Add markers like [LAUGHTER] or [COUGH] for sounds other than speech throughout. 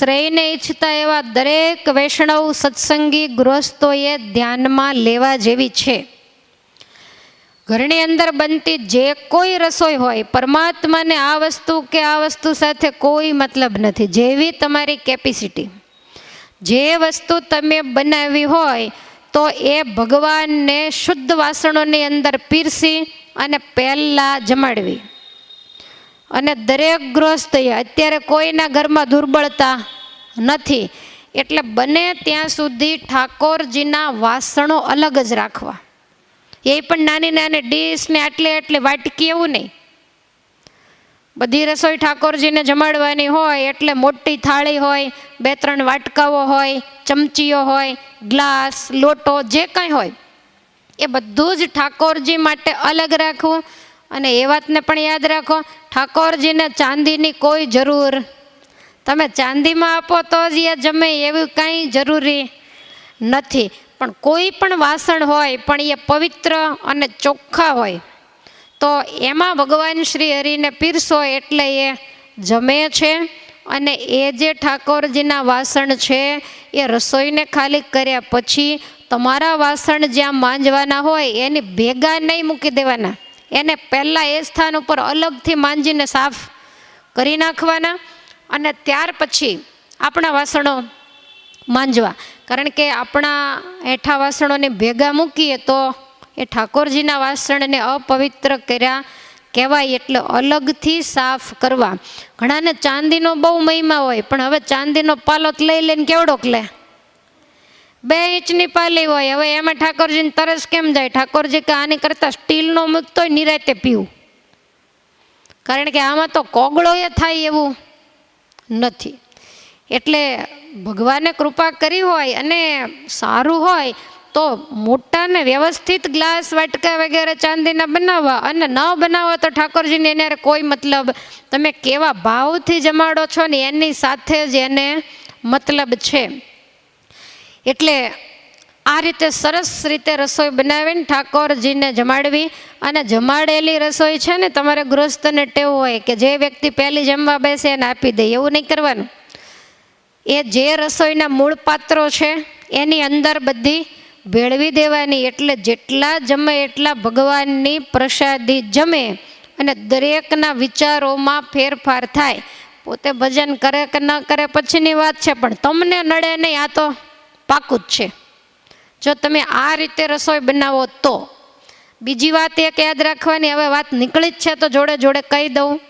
શ્રેયને ઈચ્છતા એવા દરેક વૈષ્ણવ સત્સંગી ગૃહસ્થોએ ધ્યાનમાં લેવા જેવી છે. ઘરની અંદર બનતી જે કોઈ રસોઈ હોય, પરમાત્માને આ વસ્તુ કે આ વસ્તુ સાથે કોઈ મતલબ નથી. જેવી તમારી કેપેસિટી જે વસ્તુ તમે બનાવી હોય, તો એ ભગવાનને શુદ્ધ વાસણોની અંદર પીરસી અને પહેલાં જમાડવી. અને દરેક ગૃહસ્થએ અત્યારે કોઈના ઘરમાં દુર્બળતા નથી. એટલે બને ત્યાં સુધી ઠાકોરજીના વાસણો અલગ જ રાખવા. એ પણ નાની નાની ડીશ ને આટલી એટલે વાટકી એવું નહીં. બધી રસોઈ ઠાકોરજીને જમાડવાની હોય, એટલે મોટી થાળી હોય, બે ત્રણ વાટકાઓ હોય, ચમચીઓ હોય, ગ્લાસ, લોટો, જે કાંઈ હોય. એ બધું જ ઠાકોરજી માટે અલગ રાખવું અને એ વાતને પણ યાદ રાખો, ઠાકોરજીને ચાંદીની કોઈ જરૂર. તમે ચાંદીમાં આપો તો જ એ જમે એવું કાંઈ જરૂરી નથી. પણ કોઈ પણ વાસણ હોય, પણ એ પવિત્ર અને ચોખ્ખા હોય, તો એમાં ભગવાન શ્રી હરિને પીરસો એટલે એ જમે છે અને એ જે ઠાકોરજીના વાસણ છે, એ રસોઈને ખાલી કર્યા પછી તમારા વાસણ જ્યાં માંજવાના હોય, એની ભેગા નહીં મૂકી દેવાના. એને પહેલાં એ સ્થાન ઉપર અલગથી માંજીને સાફ કરી નાખવાના અને ત્યાર પછી આપણા વાસણો માંજવા. કારણ કે આપણા હેઠા વાસણોને ભેગા મૂકીએ તો એ ઠાકોરજીના વાસણને અપવિત્ર કર્યા કહેવાય એટલે અલગથી સાફ કરવા. ઘણાને ચાંદીનો બહુ મહિમા હોય, પણ હવે ચાંદીનો પાલોત લઈ લઈને કેવડોક લે? બે ઇંચની પાલી હોય. હવે એમાં ઠાકોરજીને તરસ કેમ જાય? ઠાકોરજી કે આની કરતાં સ્ટીલનો મૂકતો હોય નિરાતે પીવું. કારણ કે આમાં તો કોગળો એ થાય એવું નથી. એટલે ભગવાને કૃપા કરી હોય અને સારું હોય તો મોટાને વ્યવસ્થિત ગ્લાસ વાટકા વગેરે ચાંદીના બનાવવા અને ન બનાવો તો ઠાકોરજીને એને કોઈ મતલબ તમે કેવા ભાવથી જમાડો છો ને એની સાથે જ એને મતલબ છે. એટલે આ રીતે સરસ રીતે રસોઈ બનાવીને ઠાકોરજીને જમાડવી અને જમાડેલી રસોઈ છે ને તમારે ગૃહસ્થને ટેવ હોય કે જે વ્યક્તિ પહેલી જમવા બેસે એને આપી દે, એવું નહીં કરવાનું. એ જે રસોઈના મૂળ પાત્રો છે, એની અંદર બધી ભેળવી દેવાની એટલે જેટલા જમે એટલા ભગવાનની પ્રસાદી જમે અને દરેકના વિચારોમાં ફેરફાર થાય. પોતે ભજન કરે કે ન કરે પછીની વાત છે, પણ તમને નડે નહીં આ તો. પાકું જ છે. જો તમે આ રીતે રસોઈ બનાવો તો બીજી વાત એક યાદ રાખવાની, હવે વાત નીકળી જ છે તો જોડે જોડે કહી દઉં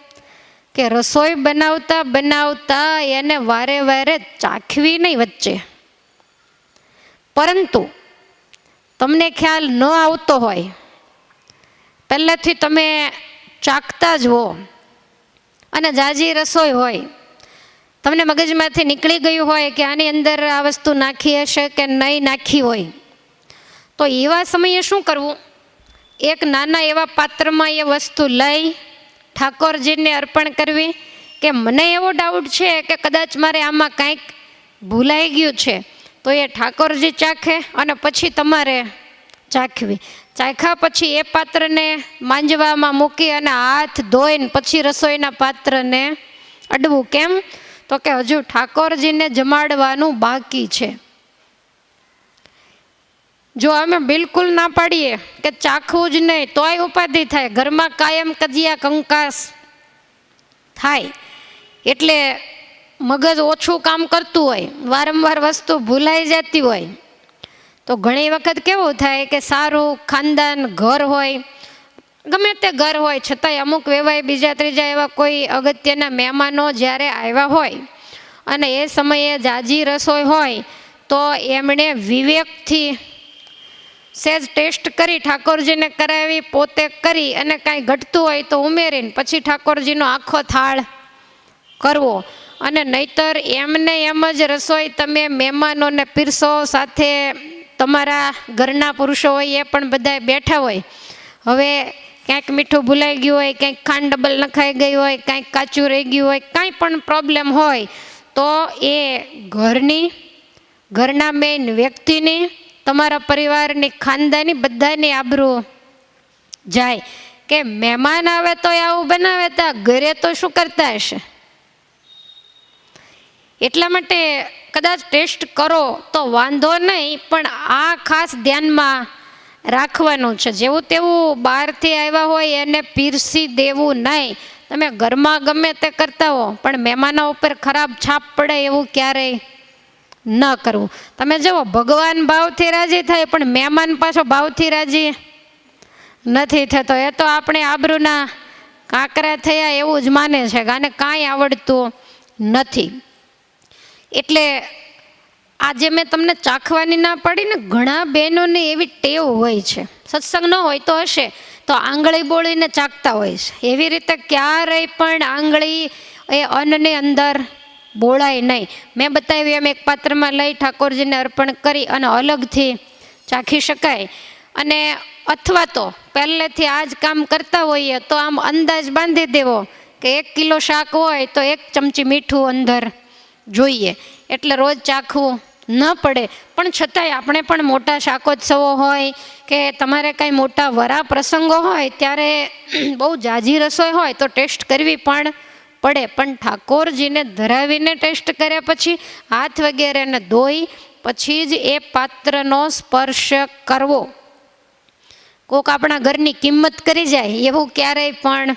કે રસોઈ બનાવતા બનાવતા એને વારે વારે ચાખવી નહીં વચ્ચે. પરંતુ તમને ખ્યાલ ન આવતો હોય, પહેલેથી તમે ચાખતા જ હો અને જાજી રસોઈ હોય તમને મગજમાંથી નીકળી ગયું હોય કે આની અંદર આ વસ્તુ નાખી હશે કે નહીં નાખી હોય, તો એવા સમયે શું કરવું? એક નાના એવા પાત્રમાં એ વસ્તુ લઈ ઠાકોરજીને અર્પણ કરવી કે મને એવો ડાઉટ છે કે કદાચ મારે આમાં કાંઈક ભૂલાઈ ગયું છે, તો એ ઠાકોરજી ચાખે અને પછી તમારે ચાખવી. ચાખ્યા પછી એ પાત્રને માંજવામાં મૂકી અને હાથ ધોઈને પછી રસોઈના પાત્રને અડવું. કેમ? તો કે હજુ ઠાકોરજીને જમાડવાનું બાકી છે. જો અમે બિલકુલ ના પાડીએ કે ચાખવું જ નહીં, તોય ઉપાધિ થાય. ઘરમાં કાયમ કજિયા કંકાસ થાય. એટલે મગજ ઓછું કામ કરતું હોય, વારંવાર વસ્તુ ભૂલાઈ જતી હોય, તો ઘણી વખત કેવું થાય કે સારું ખાનદાન, ઘર હોય ગમે તે ઘર હોય, છતાંય અમુક વેવાય બીજા ત્રીજા એવા કોઈ અગત્યના મહેમાનો જ્યારે આવ્યા હોય અને એ સમયે જાજી રસોઈ હોય, તો એમણે વિવેકથી સેજ ટેસ્ટ કરી, ઠાકોરજીને કરાવી, પોતે કરી અને કાંઈ ઘટતું હોય તો ઉમેરીને પછી ઠાકોરજીનો આખો થાળ કરવો. અને નહીતર એમને એમ જ રસોઈ તમે મહેમાનોને પીરસો, સાથે તમારા ઘરના પુરુષો હોય એ પણ બધા બેઠા હોય. હવે ક્યાંક મીઠું ભૂલાઈ ગયું હોય, ક્યાંક ખાંડ ડબલ નખાઈ ગઈ હોય કાંઈક કાચું રહી ગયું હોય, કાંઈ પણ પ્રોબ્લેમ હોય, તો એ ઘરની, ઘરના મેઇન વ્યક્તિની, તમારા પરિવારની, ખાનદાની બધાની આબરૂ જાય. કે મહેમાન આવે તો આવું બનાવે, તા ઘરે તો શું કરતા હશે? એટલા માટે કદાચ ટેસ્ટ કરો તો વાંધો નહીં, પણ આ ખાસ ધ્યાનમાં રાખવાનું છે. જેવું તેવું બહારથી આવ્યા હોય એને પીરસી દેવું નહીં. તમે ઘરમાં ગમે તે કરતા હો, પણ મહેમાનો ઉપર ખરાબ છાપ પડે એવું ક્યારેય ન કરવું. તમે જુઓ, ભગવાન ભાવથી રાજી થાય, પણ મહેમાન પાછો ભાવથી રાજી નથી થતો. એ તો આપણે આબરૂના કાંકરા થયા એવું જ માને છે આને કાંઈ આવડતું નથી. એટલે આજે મેં તમને ચાખવાની ના પાડી ને ઘણા બહેનોને એવી ટેવ હોય છે. સત્સંગ ન હોય તો હશે, તો આંગળી બોળીને ચાખતા હોય છે. એવી રીતે ક્યારેય પણ આંગળી એ અન્નની અંદર બોળાય નહીં. મેં બતાવ્યું એમ એક પાત્રમાં લઈ ઠાકોરજીને અર્પણ કરી અને અલગથી ચાખી શકાય. અને અથવા તો પહેલેથી આ જ કામ કરતા હોઈએ તો આમ અંદાજ બાંધી દેવો કે એક કિલો શાક હોય તો એક ચમચી મીઠું અંદર જોઈએ. એટલે રોજ ચાખવું ન પડે. પણ છતાંય આપણે પણ મોટા શાકોત્સવો હોય કે તમારે કાંઈ મોટા વરા પ્રસંગો હોય ત્યારે [CLEARS THROAT] બહુ જાજી રસોઈ હોય તો ટેસ્ટ કરવી પણ પડે. પણ ઠાકોરજીને ધરાવીને ટેસ્ટ કર્યા પછી હાથ વગેરેને ધોઈ પછી જ એ પાત્રનો સ્પર્શ કરવો. કોક આપણા ઘરની કિંમત કરી જાય એવું ક્યારેય પણ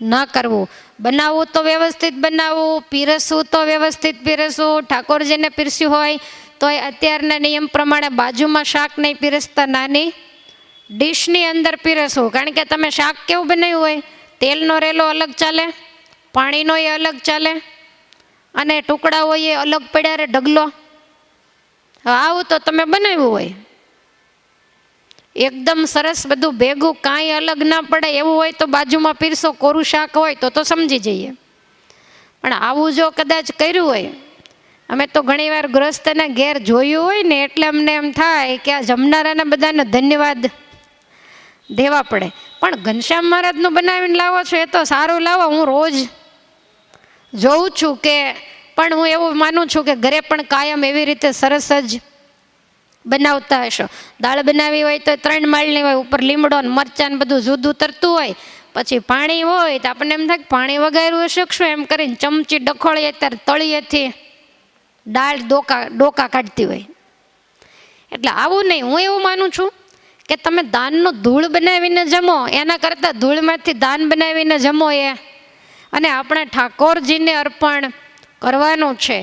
ન કરવું. બનાવવું તો વ્યવસ્થિત બનાવવું, પીરસવું તો વ્યવસ્થિત પીરસવું ઠાકોરજીને પીરસ્યું હોય તો એ અત્યારના નિયમ પ્રમાણે બાજુમાં શાક નહીં પીરસતા નાની ડીશની અંદર પીરસવું. કારણ કે તમે શાક કેવું બનાવ્યું હોય? તેલનો રેલો અલગ ચાલે, પાણીનો એ અલગ ચાલે, અને ટુકડા હોય એ અલગ પડ્યા રે ઢગલો. આવું તો તમે બનાવ્યું હોય. એકદમ સરસ બધું ભેગું કાંઈ અલગ ના પડે, એવું હોય તો બાજુમાં પીરસો, કોરું શાક હોય તો તો સમજી જઈએ. પણ આવું જો કદાચ કર્યું હોય, અમે તો ઘણીવાર ગ્રસ્તને ઘેર જોયું હોય ને એટલે અમને એમ થાય કે આ જમનારાને બધાને ધન્યવાદ દેવા પડે. પણ ઘનશ્યામ મહારાજનું બનાવીને લાવો છો, એ તો સારું લાવો, હું રોજ જોઉં છું કે, પણ હું એવું માનું છું કે ઘરે પણ કાયમ એવી રીતે સરસ જ બનાવતા હશો. દાળ બનાવી હોય તો ત્રણ માળની હોય, ઉપર લીમડો ને મરચાં ને બધું જુદું તરતું હોય. પછી પાણી હોય તો આપણને એમ થાય કે પાણી વગાડ્યું શકશું એમ કરીને ચમચી ડખોળીએ ત્યારે તળીએથી દાળ ડોકા ડોકા કાઢતી હોય. એટલે આવું નહીં, હું એવું માનું છું કે તમે દાનનો ધૂળ બનાવીને જમો, એના કરતાં ધૂળમાંથી દાન બનાવીને જમો એ. અને આપણે ઠાકોરજીને અર્પણ કરવાનું છે.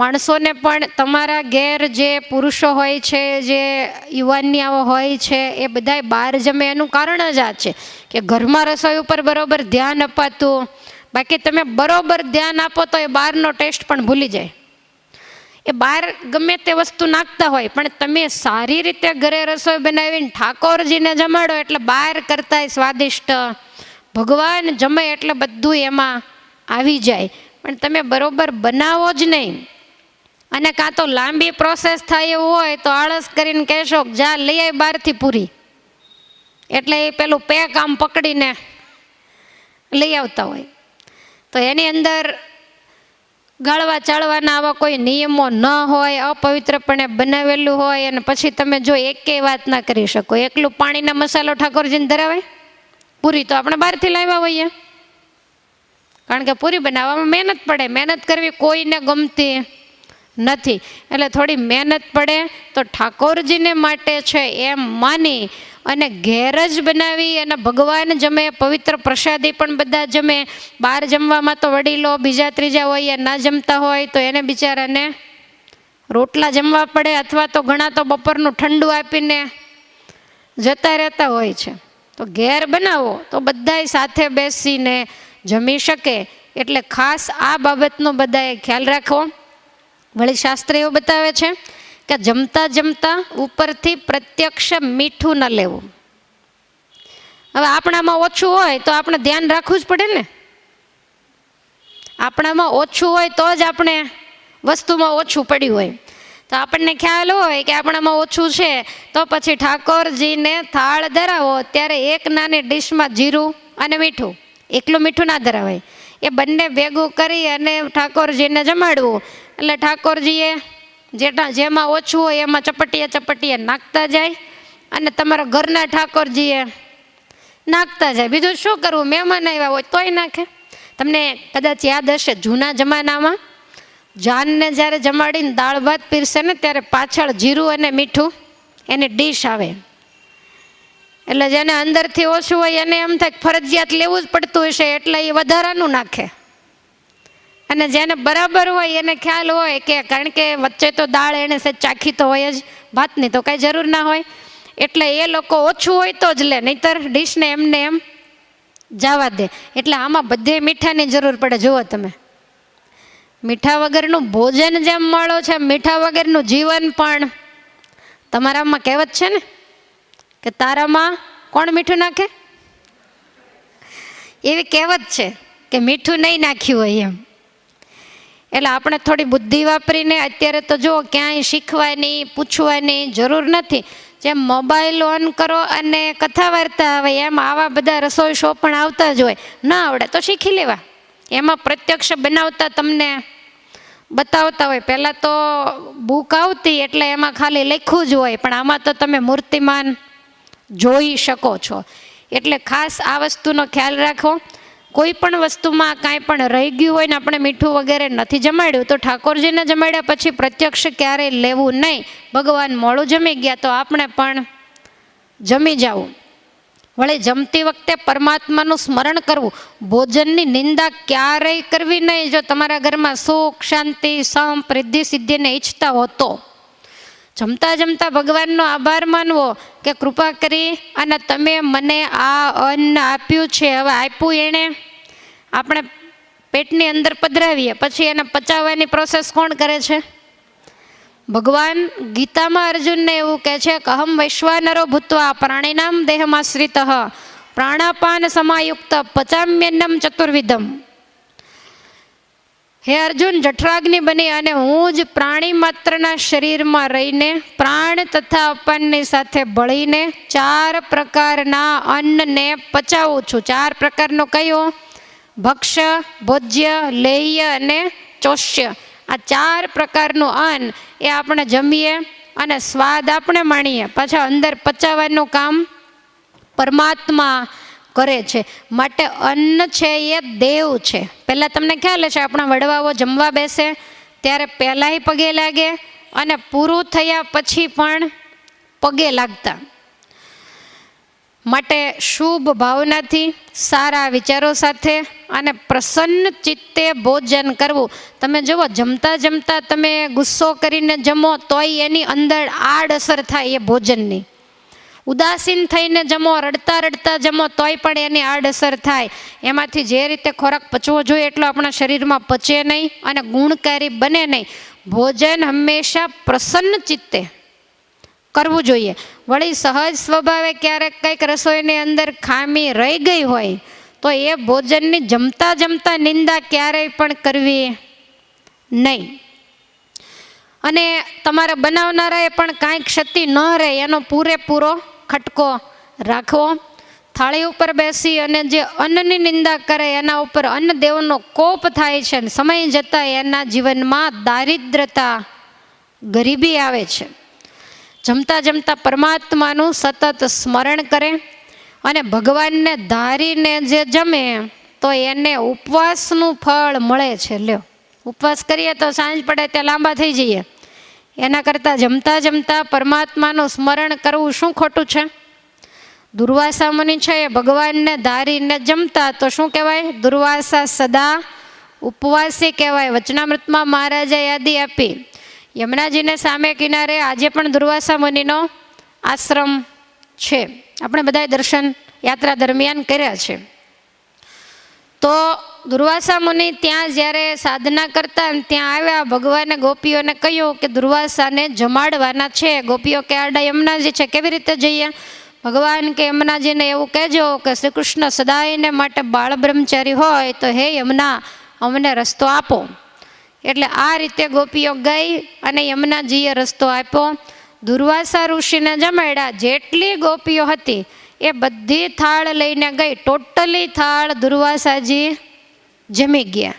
માણસોને પણ તમારા ઘેર જે પુરુષો હોય છે, જે યુવાનિયાઓ હોય છે, એ બધાય બહાર જમે. એનું કારણ જ આ છે કે ઘરમાં રસોઈ ઉપર બરોબર ધ્યાન અપાતું. બાકી તમે બરોબર ધ્યાન આપો તો એ બહારનો ટેસ્ટ પણ ભૂલી જાય. એ બહાર ગમે તે વસ્તુ નાખતા હોય, પણ તમે સારી રીતે ઘરે રસોઈ બનાવીને ઠાકોરજીને જમાડો એટલે બહાર કરતાંય સ્વાદિષ્ટ. ભગવાન જમે એટલે બધું એમાં આવી જાય. પણ તમે બરાબર બનાવો જ નહીં. અને કાં તો લાંબી પ્રોસેસ થાય એવું હોય તો આળસ કરીને કહેશો જા, લઈ આવી બહારથી પૂરી. એટલે એ પેલું પેક આમ પકડીને લઈ આવતા હોય. તો એની અંદર ગાળવા ચાળવાના આવા કોઈ નિયમો ન હોય, અપવિત્રપણે બનાવેલું હોય અને પછી તમે જો એકેય વાત ના કરી શકો. એકલું પાણીના મસાલો ઠાકોરજીને ધરાવે? પૂરી તો આપણે બહારથી લાવ્યા હોઈએ. કારણ કે પૂરી બનાવવામાં મહેનત પડે. મહેનત કરવી કોઈને ગમતી નથી. એટલે થોડી મહેનત પડે તો ઠાકોરજીને માટે છે એમ માની અને ઘેર જ બનાવી અને ભગવાન જમે, પવિત્ર પ્રસાદી પણ બધા જમે. બહાર જમવામાં તો વડીલો બીજા ત્રીજા હોય એ ના જમતા હોય તો એને બિચારાને રોટલા જમવા પડે અથવા તો ઘણા તો બપોરનું ઠંડુ આપીને જતા રહેતા હોય છે. તો ઘેર બનાવો તો બધાય સાથે બેસીને જમી શકે. એટલે ખાસ આ બાબતનો બધાએ ખ્યાલ રાખવો વળી શાસ્ત્ર એવું બતાવે છે કે જમતા જમતા ઉપરથી પ્રત્યક્ષ મીઠું ન લેવું. હવે આપણામાં ઓછું હોય તો આપણે ધ્યાન રાખવું જ પડે ને. આપણામાં ઓછું હોય તો જ આપણે વસ્તુમાં ઓછું પડ્યું હોય. તો આપણને ખ્યાલ હોય કે આપણામાં ઓછું છે તો પછી ઠાકોરજીને થાળ ધરાવો ત્યારે એક નાની ડીશમાં જીરું અને મીઠું. એકલું મીઠું ના ધરાવાય. એ બંને ભેગું કરી અને ઠાકોરજીને જમાડવું. એટલે ઠાકોરજીએ જેટા જેમાં ઓછું હોય એમાં ચપટીએ ચપટીએ નાખતા જાય અને તમારા ઘરના ઠાકોરજીએ નાખતા જાય. બીજું શું કરવું? મહેમાન આવ્યા હોય તોય નાખે. તમને કદાચ યાદ હશે, જૂના જમાનામાં જાનને જ્યારે જમાડીને દાળ ભાત પીરસે ને ત્યારે પાછળ જીરું અને મીઠું એની ડીશ આવે. એટલે જેને અંદરથી ઓછું હોય એને એમ થાય ફરજિયાત લેવું જ પડતું હશે, એટલે એ વધારાનું નાખે. અને જેને બરાબર હોય એને ખ્યાલ હોય કે, કારણ કે વચ્ચે તો દાળ એને સે ચાખી તો હોય જ, ભાતની તો કાંઈ જરૂર ના હોય. એટલે એ લોકો ઓછું હોય તો જ લે, નહીતર ડીશને એમને એમ જવા દે. એટલે આમાં બધે મીઠાની જરૂર પડે, જુઓ તમે. મીઠા વગરનું ભોજન જેમ મળો છે, મીઠા વગરનું જીવન પણ તમારામાં કહેવત છે ને, કે તારામાં કોણ મીઠું નાખે? એવી કહેવત છે કે મીઠું નહીં નાખ્યું હોય એમ. એટલે આપણે થોડી બુદ્ધિ વાપરીને અત્યારે તો જો ક્યાંય શીખવાની, પૂછવાની જરૂર નથી. જેમ મોબાઈલ ઓન કરો અને કથા વાર્તા આવે, એમ આવા બધા રસોઈ શો પણ આવતા જ હોય. ના આવડે તો શીખી લેવા. એમાં પ્રત્યક્ષ બનાવતા તમને બતાવતા હોય. પહેલાં તો બુક આવતી એટલે એમાં ખાલી લખ્યું જ હોય, પણ આમાં તો તમે મૂર્તિમાન જોઈ શકો છો. એટલે ખાસ આ વસ્તુનો ખ્યાલ રાખો. કોઈ પણ વસ્તુમાં કાંઈ પણ રહી ગયું હોય ને આપણે મીઠું વગેરે નથી જમાડ્યું, તો ઠાકોરજીને જમાડ્યા પછી પ્રત્યક્ષ ક્યારેય લેવું નહીં. ભગવાન મોડું જમી ગયા તો આપણે પણ જમી જવું. વળી જમતી વખતે પરમાત્માનું સ્મરણ કરવું. ભોજનની નિંદા ક્યારેય કરવી નહીં. જો તમારા ઘરમાં સુખ, શાંતિ સંપ રિદ્ધિ સિદ્ધિને ઈચ્છતા હો તો. જમતા જમતા ભગવાનનો આભાર માનવો કે કૃપા કરી અને તમે મને આ અન્ન આપ્યું છે, હવે આપ્યું એણે? આપણે પેટની અંદર પધરાવીએ, પછી એને પચાવવાની પ્રોસેસ કોણ કરે છે? ભગવાન ગીતામાં અર્જુનને એવું કહે છે કે, અહમ વૈશ્વાનરો ભૂતવા પ્રાણીનામ દેહમાશ્રિત, પ્રાણાપાન સમાયુક્ત પચામ્યન્નમ ચતુર્વિધમ. હે અર્જુન, જઠરાગ્નિ બની અને હું જ પ્રાણી માત્રના શરીરમાં રહીને, પ્રાણ તથા અપાનની સાથે ભળીને ચાર પ્રકારના અન્નને પચાવું છું. ચાર પ્રકારનો કયો? ભક્ષ ભોજ્ય, લેહ્ય અને ચોષ્ય. આ ચાર પ્રકારનું અન્ન એ આપણે જમીએ અને સ્વાદ આપણે માણીએ. પાછા અંદર પચાવવાનું કામ. પરમાત્મા કરે છે. માટે અન્ન છે એ દેવ છે. પહેલાં તમને ખ્યાલ છે આપણા વડવાઓ જમવા બેસે, ત્યારે પહેલાંય પગે લાગે અને પૂરું થયા પછી પણ પગે લાગતા. માટે શુભ ભાવનાથી, સારા વિચારો સાથે અને પ્રસન્ન ચિત્તે ભોજન કરવું. તમે જુઓ, જમતા જમતા તમે ગુસ્સો કરીને જમો, તોય એની અંદર આડઅસર થાય એ ભોજનની. ઉદાસીન થઈને જમો, રડતા રડતા જમો, તોય પણ એની આડઅસર થાય. એમાંથી જે રીતે ખોરાક પચવો જોઈએ એટલો આપણા શરીરમાં પચે નહીં અને ગુણકારી બને નહીં. ભોજન હંમેશા પ્રસન્ન ચિત્તે કરવું જોઈએ. વળી સહજ સ્વભાવે ક્યારેક કંઈક રસોઈની અંદર ખામી રહી ગઈ હોય, તો એ ભોજનની જમતા જમતા નિંદા ક્યારેય પણ કરવી નહીં. અને તમારા બનાવનારાએ પણ કાંઈ ક્ષતિ ન રહે, એનો પૂરેપૂરો ખટકો રાખવો, થાળી ઉપર બેસી અને જે અન્નની નિંદા કરે એના ઉપર અન્ન દેવનો કોપ થાય છે ને સમય જતાં એના જીવનમાં દારિદ્રતા ગરીબી આવે છે. જમતા જમતા પરમાત્માનું સતત સ્મરણ કરે અને ભગવાનને ધારીને જે જમે, તો એને ઉપવાસનું ફળ મળે છે. લ્યો, ઉપવાસ કરીએ તો સાંજ પડે ત્યાં લાંબા થઈ જઈએ. એના કરતાં જમતા જમતા પરમાત્માનું સ્મરણ કરવું શું ખોટું છે? દુર્વાસા મુનિ છે એ ભગવાનને ધારીને જમતા તો શું કહેવાય? દુર્વાસા સદા ઉપવાસી કહેવાય. વચનામૃતમાં મહારાજે યાદી આપી. યમુનાજીને સામે કિનારે આજે પણ દુર્વાસા મુનિનો આશ્રમ છે. આપણે બધાએ દર્શન યાત્રા દરમિયાન કર્યા છે. તો દુર્વાસા મુનિ ત્યાં જ્યારે સાધના કરતા ત્યાં આવ્યા, ભગવાને ગોપીઓને કહ્યું કે દુર્વાસાને જમાડવાના છે. ગોપીઓ કે આડા યમુનાજી છે, કેવી રીતે જઈએ? ભગવાન કે યમુનાજીને એવું કહેજો કે શ્રી કૃષ્ણ સદાયને માટે બાળ બ્રહ્મચારી હોય તો હે યમુના, અમને રસ્તો આપો. એટલે આ રીતે ગોપીઓ ગઈ અને યમુનાજીએ રસ્તો આપ્યો. દુર્વાસા ઋષિને જમાડ્યા. જેટલી ગોપીઓ હતી એ બધી થાળ લઈને ગઈ. ટોટલી થાળ દુર્વાસાજી જમી ગયા.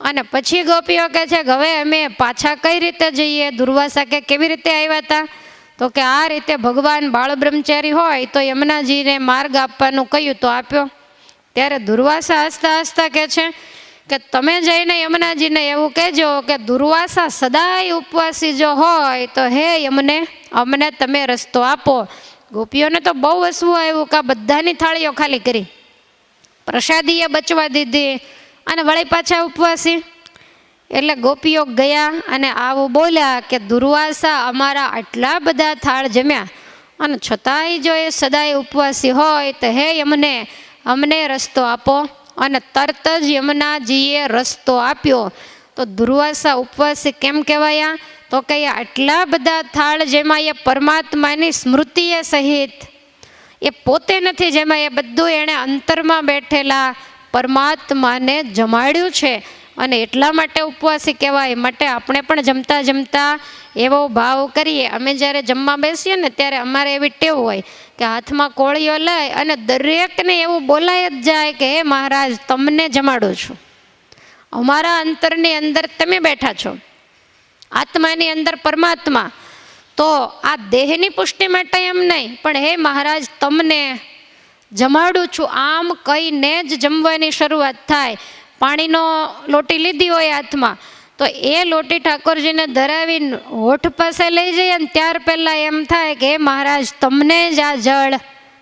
અને પછી ગોપીઓ કહે છે કે હવે અમે પાછા કઈ રીતે જઈએ? દુર્વાસા કે કેવી રીતે આવ્યા હતા તો કે આ રીતે ભગવાન બાળ બ્રહ્મચારી હોય તો યમુનાજીને માર્ગ આપવાનું કહ્યું તો આપ્યો. ત્યારે દુર્વાસા હસતા હસતા કહે છે કે તમે જઈને યમુનાજીને એવું કહેજો કે દુર્વાસા સદાય ઉપવાસી જો હોય તો હે યમને, અમને તમે રસ્તો આપો. ગોપીઓને તો બહુ હસવું આવ્યું કે બધાની થાળીઓ ખાલી કરી. પ્રસાદીએ બચવા દીધી. અને વળી પાછા ઉપવાસી. એટલે ગોપીઓ ગયા અને આવું બોલ્યા કે, દુર્વાસા, અમારા આટલા બધા થાળ જમ્યા. અને છતાંય જો એ સદાય ઉપવાસી હોય તો હે યમને, અમને રસ્તો આપો. અને તરત જ યમુનાજીએ રસ્તો આપ્યો. તો દુર્વાસા ઉપવાસી કેમ કહેવાયા? તો કે આટલા બધા થાળ જેમાં એ પરમાત્માની સ્મૃતિએ સહિત, એ પોતે નથી જેમાં એ બધું એણે અંતરમાં બેઠેલા પરમાત્માને જમાડ્યું છે અને એટલા માટે ઉપવાસી કહેવાય. માટે આપણે પણ જમતા જમતા એવો ભાવ કરીએ. અમે જ્યારે જમવા બેસીએ ને ત્યારે અમારે એવી ટેવ હોય કે હાથમાં કોળીઓ લઈ અને દરેકને એવું બોલાય જ જાય કે, હે મહારાજ, તમને જમાડું છું. અમારા અંતરની અંદર તમે બેઠા છો. આત્માની અંદર પરમાત્મા. તો આ દેહની પુષ્ટિ માટે એમ નહીં, પણ હે મહારાજ, તમને જમાડું છું, આમ કહીને જ જમવાની શરૂઆત થાય. પાણીનો લોટી લીધી હોય હાથમાં, તો એ લોટી ઠાકોરજીને ધરાવી હોઠ પાસે લઈ જઈએ ને ત્યાર પહેલાં એમ થાય કે મહારાજ, તમને જ આ જળ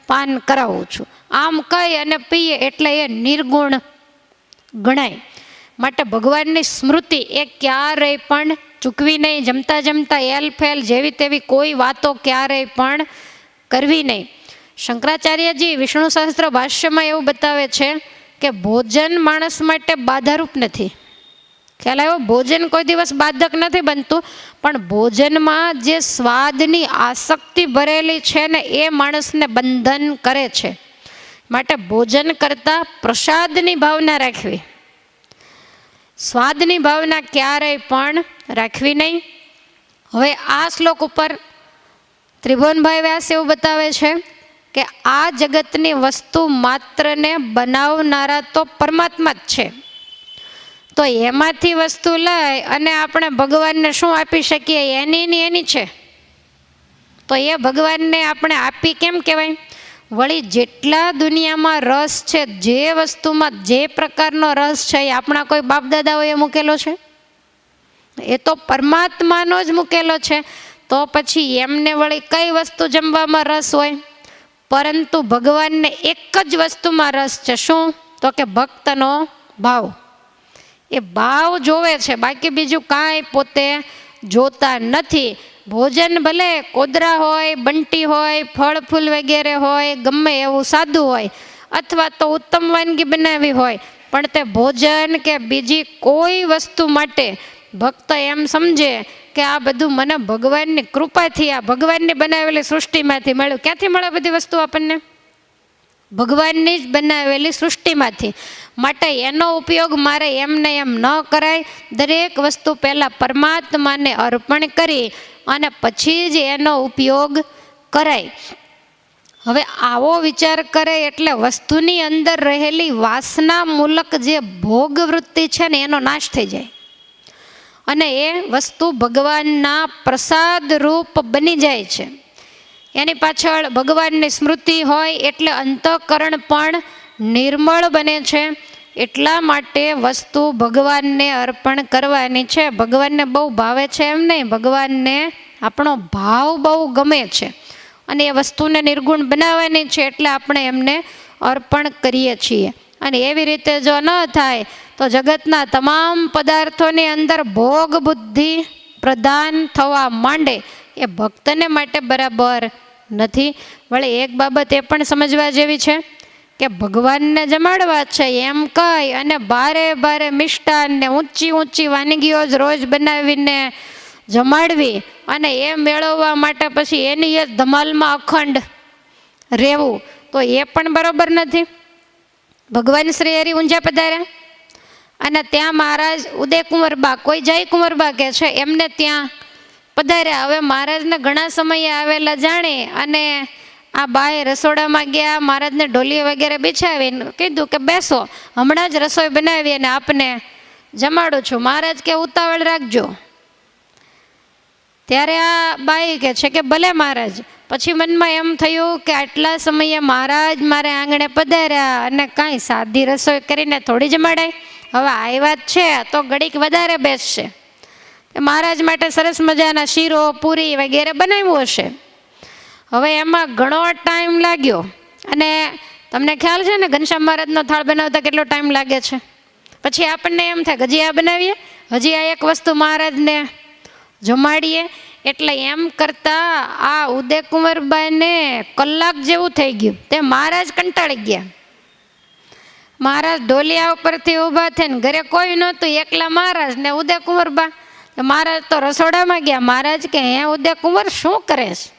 પાન કરાવું છું. આમ કહી અને પીએ એટલે એ નિર્ગુણ ગણાય. માટે ભગવાનની સ્મૃતિ એ ક્યારેય પણ ચૂકવી નહીં. જમતા જમતા એલ ફેલ જેવી તેવી કોઈ વાતો ક્યારેય પણ કરવી નહીં. શંકરાચાર્યજી વિષ્ણુ સહસ્ત્ર ભાષ્યમાં એવું બતાવે છે કે ભોજન માણસ માટે બાધારૂપ નથી. ખ્યાલ આવ્યો? ભોજન કોઈ દિવસ બાધક નથી બનતું, પણ ભોજનમાં જે સ્વાદની આસક્તિ ભરેલી છે ને એ માણસને બંધન કરે છે. માટે ભોજન કરતાં પ્રસાદની ભાવના રાખવી. સ્વાદની ભાવના ક્યારેય પણ રાખવી નહીં. હવે આ શ્લોક ઉપર ત્રિભુવનભાઈ વ્યાસ એવું બતાવે છે કે આ જગતની વસ્તુ માત્રને બનાવનારા તો પરમાત્મા જ છે. તો એમાંથી વસ્તુ લઈ અને આપણે ભગવાનને શું આપી શકીએ? એની એની છે. તો એ ભગવાનને આપણે આપી કેમ કહેવાય? વળી જેટલા દુનિયામાં રસ છે, જે વસ્તુમાં જે પ્રકારનો રસ છે, એ આપણા કોઈ બાપ દાદાઓએ મૂકેલો છે? એ તો પરમાત્માનો જ મૂકેલો છે. તો પછી એમને વળી કઈ વસ્તુ જમવામાં રસ હોય? પરંતુ ભગવાનને એક જ વસ્તુમાં રસ છે શું? તો કે ભક્તનો ભાવ. એ ભાવ જોવે છે. બાકી બીજું કાંઈ પોતે જોતા નથી. ભોજન ભલે કોદરા હોય, બંટી હોય, ફળ ફૂલ વગેરે હોય, ગમે એવું સાદું હોય, અથવા તો ઉત્તમ વાનગી બનાવી હોય, પણ તે ભોજન કે બીજી કોઈ વસ્તુ માટે ભક્ત એમ સમજે કે આ બધું મને ભગવાનની કૃપાથી, આ ભગવાનની બનાવેલી સૃષ્ટિમાંથી મળ્યું. ક્યાંથી મળે બધી વસ્તુ આપણને? ભગવાનની જ બનાવેલી સૃષ્ટિમાંથી. માટે એનો ઉપયોગ મારે એમને એમ ન કરાય. દરેક વસ્તુ પહેલાં પરમાત્માને અર્પણ કરી અને પછી જ એનો ઉપયોગ કરાય. હવે આવો વિચાર કરે એટલે વસ્તુની અંદર રહેલી વાસના મૂલક જે ભોગ વૃત્તિ છે ને, એનો નાશ થઈ જાય. અને એ વસ્તુ ભગવાનના પ્રસાદ રૂપ બની જાય છે. એની પાછળ ભગવાનની સ્મૃતિ હોય એટલે અંતઃકરણ પણ નિર્મળ બને છે. એટલા માટે વસ્તુ ભગવાનને અર્પણ કરવાની છે. ભગવાનને બહુ ભાવે છે એમ નહીં, ભગવાનને આપણો ભાવ બહુ ગમે છે. અને એ વસ્તુને નિર્ગુણ બનાવવાની છે એટલે આપણે એમને અર્પણ કરીએ છીએ. અને એવી રીતે જો ન થાય તો જગતના તમામ પદાર્થોની અંદર ભોગ બુદ્ધિ પ્રદાન થવા માંડે એ ભક્તને માટે બરાબર નથી. વળી એક બાબત એ પણ સમજવા જેવી છે કે ભગવાનને જમાડવા છે એમ કહી અને ભારે ભારે મિષ્ટાન ને ઊંચી ઊંચી વાનગીઓ જ રોજ બનાવીને જમાડવી અને એ મેળવવા માટે પછી એની એ ધમાલમાં અખંડ રહેવું તો એ પણ બરાબર નથી. ભગવાન શ્રી હરિ ઊંઝા પધાર્યા. અને ત્યાં મહારાજ ઉદયકુંવરબા કોઈ જય કુંવરબા કે છે, એમને ત્યાં પધાર્યા. હવે મહારાજને ઘણા સમયે આવેલા જાણે અને આ બાએ રસોડામાં ગયા, મહારાજને ઢોલી વગેરે બિછાવીને કીધું કે બેસો, હમણાં જ રસોઈ બનાવી અને આપને જમાડું છું. મહારાજ કે, ઉતાવળ રાખજો. ત્યારે આ બાઈ કે છે કે, ભલે મહારાજ, પછી મનમાં એમ થયું કે આટલા સમયે મહારાજ મારે આંગણે પધાર્યા અને કાંઈ સાદી રસોઈ કરીને થોડી જ મળાય હવે આવ્યા જ છે, તો ઘડીક વધારે બેસશે. મહારાજ માટે સરસ મજાના શીરો, પૂરી વગેરે બનાવ્યું હશે. હવે એમાં ઘણો ટાઈમ લાગ્યો. અને તમને ખ્યાલ છે ને, ઘનશ્યામ મહારાજનો થાળ બનાવતા કેટલો ટાઈમ લાગે છે? પછી આપણને એમ થાય હજી આ બનાવીએ? હજી આ એક વસ્તુ મહારાજને જમાડીએ. એટલે એમ કરતાં આ ઉદયકુંવરબાઈને કલાક જેવું થઈ ગયું. તે મહારાજ કંટાળી ગયા. મહારાજ ઢોલિયા ઉપરથી ઊભા થઈને ઘરે કોઈ નહોતું, એકલા મહારાજ ને ઉદયકુંવરબા મહારાજ તો રસોડામાં ગયા. મહારાજ કે, હે ઉદયકુંવર, શું કરે છે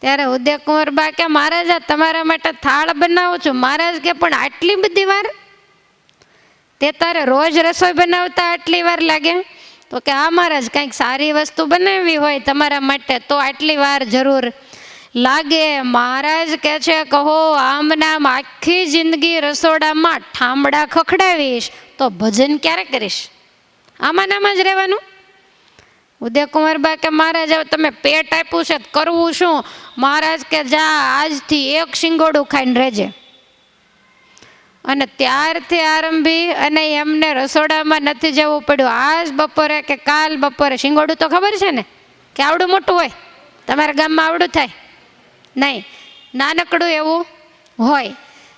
ત્યારે ઉદયકુંવર બા કે, મહારાજ તમારા માટે થાળ બનાવું છું. મહારાજ કે, પણ આટલી બધી વાર? તે તારે રોજ રસોઈ બનાવતા આટલી વાર લાગે? તો કે, હા મહારાજ, કંઈક સારી વસ્તુ બનાવવી હોય તમારા માટે તો આટલી વાર જરૂર. લાગે, મહારાજ કે છે, કહો આમ નામ આખી જિંદગી રસોડામાં ઠામડા ખખડાવીશ, તો ભજન ક્યારે કરીશ? આમાં નામ જ રહેવાનું? ઉદયકુમાર બા કે, મહારાજ, હવે તમે પેટ આપ્યું છે કરવું શું? મહારાજ કે, જા, આજથી એક શિંગોડું ખાઈને રહેજે. અને ત્યારથી આરંભી અને એમને રસોડામાં નથી જવું પડ્યું. આજ બપોરે કે કાલ બપોરે, શિંગોડું તો ખબર છે ને? કે આવડું મોટું હોય, તમારા ગામમાં આવડું થાય. નહીં, નાનકડું એવું હોય.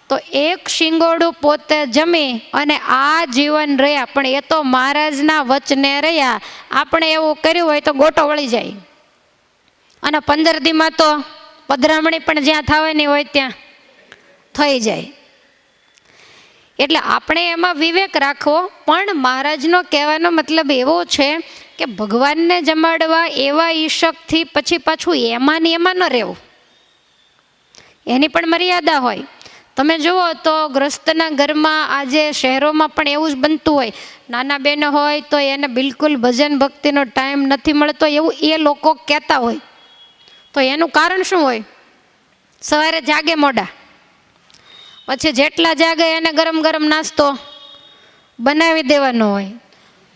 તો એક શિંગોડું પોતે જમી અને આ જીવન રહ્યા. પણ એ તો મહારાજના વચને રહ્યા. આપણે એવું કર્યું હોય તો ગોટો વળી જાય. અને પંદર દીમાં તો પધરામણી પણ જ્યાં થવાની હોય ત્યાં થઈ જાય. એટલે આપણે એમાં વિવેક રાખવો. પણ મહારાજનો કહેવાનો મતલબ એવો છે કે ભગવાનને જમાડવા એવા ઈશકથી પછી પાછું એમાં ને એમાં ન રહેવું. એની પણ મર્યાદા હોય. તમે જુઓ તો ગ્રસ્તના ઘરમાં આજે શહેરોમાં પણ એવું જ બનતું હોય. નાના બેનો હોય તો એને બિલકુલ ભજન ભક્તિનો ટાઈમ નથી મળતો એવું એ લોકો કહેતા હોય. તો એનું કારણ શું હોય? સવારે જાગે મોડા. પછી જેટલા જાગે એને ગરમ ગરમ નાસ્તો બનાવી દેવાનો હોય.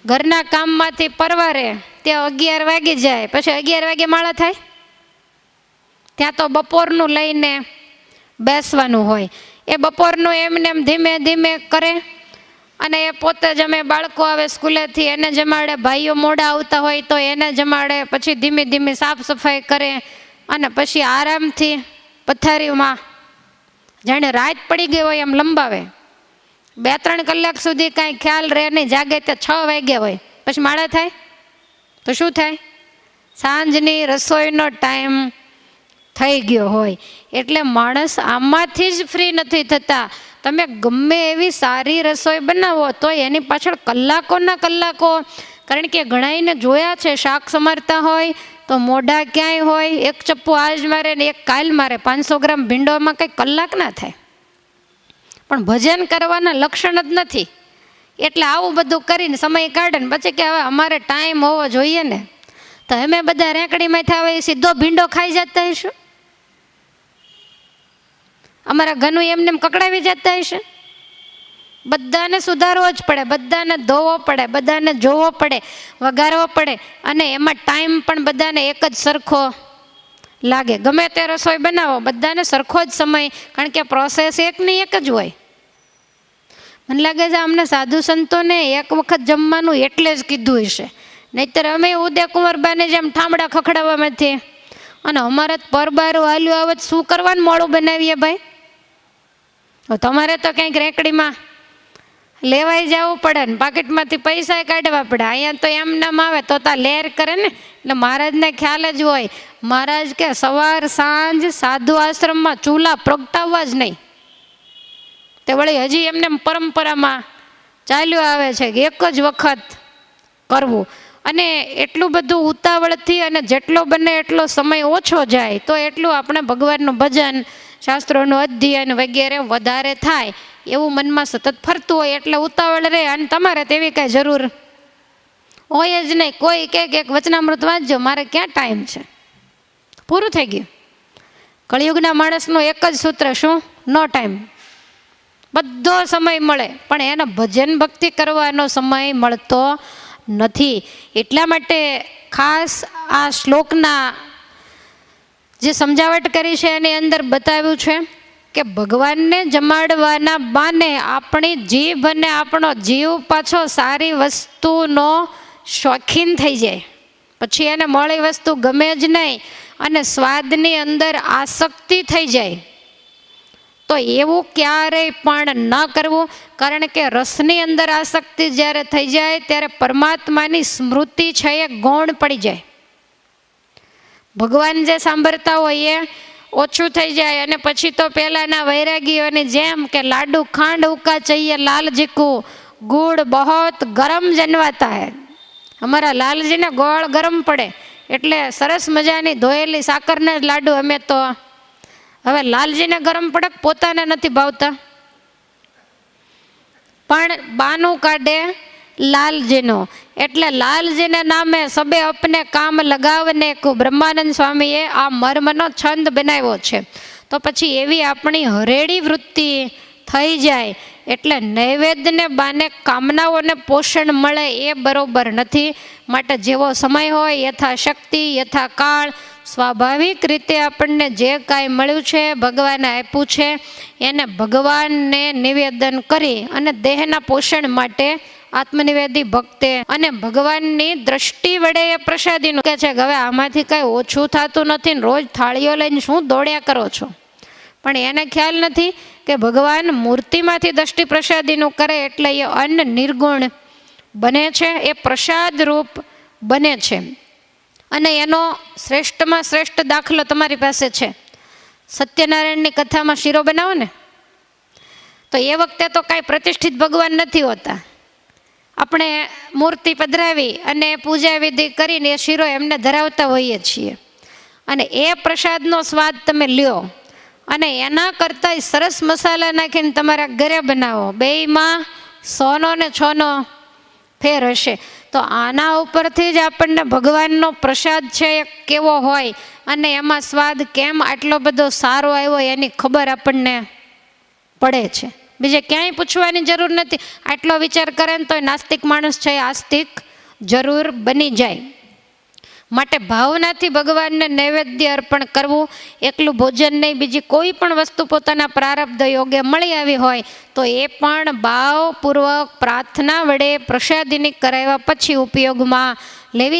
ઘરના કામમાંથી પરવારે ત્યાં અગિયાર વાગી જાય. પછી અગિયાર વાગે માળા થાય. ત્યાં તો બપોરનું લઈને બેસવાનું હોય. એ બપોરનું એમને એમ ધીમે ધીમે કરે અને એ પોતે જ અમે બાળકો આવે સ્કૂલેથી એને જમાડે, ભાઈઓ મોડા આવતા હોય તો એને જમાડે, પછી ધીમે ધીમે સાફ સફાઈ કરે અને પછી આરામથી પથારીમાં જાણે રાત પડી ગઈ હોય એમ લંબાવે. બે ત્રણ કલાક સુધી કાંઈ ખ્યાલ રહે નહીં, જાગે તે છ વાગ્યા હોય. પછી માળા થાય? તો શું થાય? સાંજની રસોઈનો ટાઈમ થઈ ગયો હોય. એટલે માણસ આમાંથી જ ફ્રી નથી થતા. તમે ગમે એવી સારી રસોઈ બનાવો તો એની પાછળ કલાકોના કલાકો. કારણ કે ઘણાઈને જોયા છે, શાક સમારતા હોય, તો મોઢા ક્યાંય હોય, એક ચપ્પુ આજ મારે ને એક કાલ મારે. પાંચસો ગ્રામ ભીંડોમાં કંઈ કલાક ના થાય. પણ ભજન કરવાના લક્ષણ જ નથી. એટલે આવું બધું કરીને સમય કાઢે ને પછી કે હવે અમારે ટાઈમ હોવો જોઈએ ને. તો અમે બધા રેંકડીમાંથી આવે, સીધો ભીંડો ખાઈ જતા હશું અમારા ઘનું એમને એમ કકડાવી જતા હશે બધાને સુધારવો જ પડે, બધાને ધોવો પડે, બધાને જોવો પડે, વઘારવો પડે અને એમાં ટાઈમ પણ બધાને એક જ સરખો લાગે. ગમે તે રસોઈ બનાવો, બધાને સરખો જ સમય, કારણ કે પ્રોસેસ એકની એક જ હોય. મને લાગે છે અમને સાધુ સંતોને એક વખત જમવાનું એટલે જ કીધું હશે. નહીતર અમે ઉદય કુંવરબાને જેમ ઠામડા ખખડાવવામાંથી, અને અમારે પરબારું હાલ્યું આવે શું કરવાનું મોડું બનાવીએ ભાઈ? તમારે તો ક્યાંક રેકડીમાં લેવાઈ જવું પડે ને પાકીટમાંથી પૈસા કાઢવા પડે. અહીંયા તો એમ નામ આવે, તો તા લેર કરે ને. એટલે મહારાજને ખ્યાલ જ હોય. મહારાજ કે સવાર, સાંજ, સાધુ આશ્રમમાં ચૂલા પ્રગટાવવા જ નહીં. તે વળી હજી એમને પરંપરામાં ચાલ્યું આવે છે કે એક જ વખત કરવું. અને એટલું બધું ઉતાવળથી અને જેટલો બને એટલો સમય ઓછો જાય, તો એટલું આપણે ભગવાનનું ભજન શાસ્ત્રોનું અધ્યયન વગેરે વધારે થાય, એવું મનમાં સતત ફરતું હોય એટલે ઉતાવળ રહે અને તમારે તેવી કાંઈ જરૂર હોય જ નહીં. કોઈ કે એક વચનામૃત વાંચજો, મારે ક્યાં ટાઈમ છે? પૂરું થઈ ગયું. કળિયુગના માણસનું એક જ સૂત્ર શું? No time. બધો સમય મળે, પણ એને ભજન ભક્તિ કરવાનો સમય મળતો નથી. એટલા માટે ખાસ આ શ્લોકના જે સમજાવટ કરી છે એની અંદર બતાવ્યું છે કે ભગવાનને જમાડવાના બાને આપણી જીભ અને આપણો જીવ પાછો સારી વસ્તુનો શોખીન થઈ જાય. પછી એને મળી વસ્તુ ગમે જ નહીં અને સ્વાદની અંદર આસક્તિ થઈ જાય. તો એવું ક્યારેય પણ ન કરવું, કારણ કે રસની અંદર આસક્તિ જ્યારે થઈ જાય, ત્યારે પરમાત્માની સ્મૃતિ છે એ ગૌણ પડી જાય. ભગવાન જે સાંભળતા હોઈએ ઓછું થઈ જાય અને પછી તો પહેલાંના વૈરાગીઓની જેમ કે લાડુ ખાંડ ઉકા ચાહીએ લાલજીકુ ગુડ બહોત ગરમ જનવાતા હે. અમારા લાલજીને ગોળ ગરમ પડે એટલે સરસ મજાની ધોયેલી સાકરના જ લાડુ અમે તો હવે લાલજીને ગરમ પડે પોતાને નથી ભાવતા. પણ બાનું કાઢે લાલજીનું એટલે લાલજીને નામે સબે અપને કામ લગાવને બ્રહ્માનંદ સ્વામીએ આ મર્મનો છંદ બનાવ્યો છે. તો પછી એવી આપણી હરેડી વૃત્તિ થઈ જાય એટલે નૈવેદ્યને બાને કામનાઓને પોષણ મળે એ બરોબર નથી. માટે જેવો સમય હોય, યથાશક્તિ, યથાકાળ, સ્વાભાવિક રીતે આપણને જે કાંઈ મળ્યું છે, ભગવાને આપ્યું છે, એને ભગવાનને નિવેદન કરી અને દેહના પોષણ માટે આત્મનિવેદી ભક્તે અને ભગવાનની દ્રષ્ટિ વડે એ પ્રસાદીનું કહે છે કે હવે આમાંથી કાંઈ ઓછું થતું નથી ને રોજ થાળીઓ લઈને શું દોડ્યા કરો છો? પણ એને ખ્યાલ નથી કે ભગવાન મૂર્તિમાંથી દ્રષ્ટિ પ્રસાદીનું કરે એટલે એ અન્ન નિર્ગુણ બને છે, એ પ્રસાદ રૂપ બને છે. અને એનો શ્રેષ્ઠમાં શ્રેષ્ઠ દાખલો તમારી પાસે છે. સત્યનારાયણની કથામાં શીરો બનાવો ને. તો એ વખતે તો કાંઈ પ્રતિષ્ઠિત ભગવાન નથી હોતા. આપણે મૂર્તિ પધરાવી અને પૂજા વિધિ કરીને એ શીરો એમને ધરાવતા હોઈએ છીએ. અને એ પ્રસાદનો સ્વાદ તમે લ્યો અને એના કરતાંય સરસ મસાલા નાખીને તમારા ઘરે બનાવો. બેયમાં સોનો ને છોનો ફેર હશે. તો આના ઉપરથી જ આપણને ભગવાનનો પ્રસાદ છે એ કેવો હોય અને એમાં સ્વાદ કેમ આટલો બધો સારો આવ્યો એની ખબર આપણને પડે છે. બીજે ક્યાંય પૂછવાની જરૂર નથી. આટલો વિચાર કરે ને તોય નાસ્તિક માણસ છે, આસ્તિક જરૂર બની જાય. માટે ભાવનાથી ભગવાનને નૈવેદ્ય અર્પણ કરવું, એકલું ભોજન નહીં, બીજી કોઈ પણ વસ્તુ પોતાના પ્રારબ્ધ યોગે મળી આવી હોય, તો એ પણ ભાવપૂર્વક પ્રાર્થના વડે પ્રસાદીની કરાવ્યા પછી ઉપયોગમાં